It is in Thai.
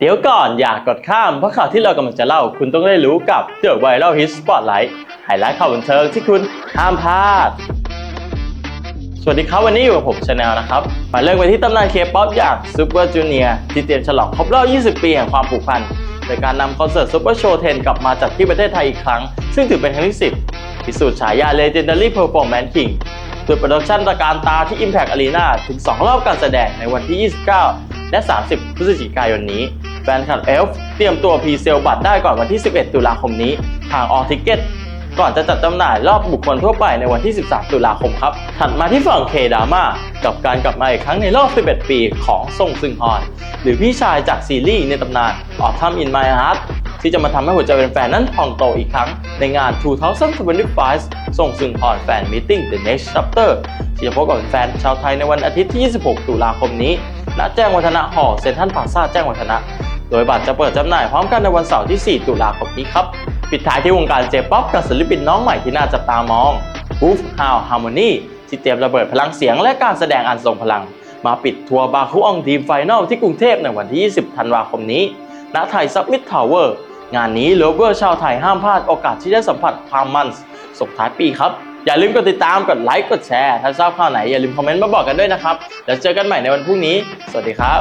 เดี๋ยวก่อนอย่ากกดข้าม เพราะข่าวที่เรากำลังจะเล่า คุณต้องได้รู้กับ The Viral Hit Spotlight ไฮไลท์ข่าวบันเทิงที่คุณห้ามพลาด สวัสดีครับวันนี้อยู่กับผมชาแนลนะครับ มาเริ่มกันที่ตำนานเคป๊อปอย่าง Super Junior ที่เตรียมฉลองครบรอบ 20 ปีแห่งความผูกพันโดยการนำคอนเสิร์ต Super Show 10กลับมาจัดที่ประเทศไทยอีกครั้ง ซึ่งถือเป็นครั้งที่ 10 พิสูจน์ฉายา Legendary Performance King ด้วยโปรดักชันตระการตาที่ Impact Arena ถึง 2 รอบการแสดงในวันที่ 29 และ 30 พฤศจิกายนนี้ ฟนคลับเอลฟ์เตรียมตัวพรีเซลบัตรได้ก่อนวันที่ 11 ตุลาคมนี้ ทางออทิเก็ตก่อนจะจัดจำหน่ายรอบบุคคลทั่วไปในวันที่ 13 ตุลาคมครับ ถัดมาที่ฝั่งเคดาม่ากับการกลับมาอีกครั้งในรอบ 11 ปีของซงซึงฮอน หรือพี่ชายจากซีรีส์ในตำนาน Autumn in My Heart ที่จะมาทำให้หัวใจเป็นแฟนนั้นพองโตอีกครั้งในงาน 2025 ส่งซึงฮอนแฟนมิ g The Next Chapter ที่จะพบกับแฟนชาวไทยในวันอาทิตย์ที่ 26 ตุลาคมนี้ณแจ้งวัฒนะหอเซ็นทรัลพลาซ่าแจ้งวัฒนะ โดยบัตรจะเปิดจำหน่ายพร้อมกันในวันเสาร์ที่ 4 ตุลาคมนี้ครับ ปิดท้ายที่วงการเจป๊อปกับศิลปินน้องใหม่ที่น่าจับตามอง Wolf How Harmony ที่เตรียมระเบิดพลังเสียงและการแสดงอันทรงพลัง มาปิดทัวร์บาคุอองทีมไฟนอลที่กรุงเทพในวันที่ 20 ธันวาคมนี้ ณ ไทยซับมิดทาวเวอร์ งานนี้เลเวอร์ชาวไทยห้ามพลาดโอกาสที่ได้สัมผัสความมันส่งท้ายปีครับ อย่าลืมกดติดตาม กดไลค์ กดแชร์ ถ้าชอบข่าวไหนอย่าลืมคอมเมนต์มาบอกกันด้วยนะครับ แล้วเจอกันใหม่ในวันพรุ่งนี้ สวัสดีครับ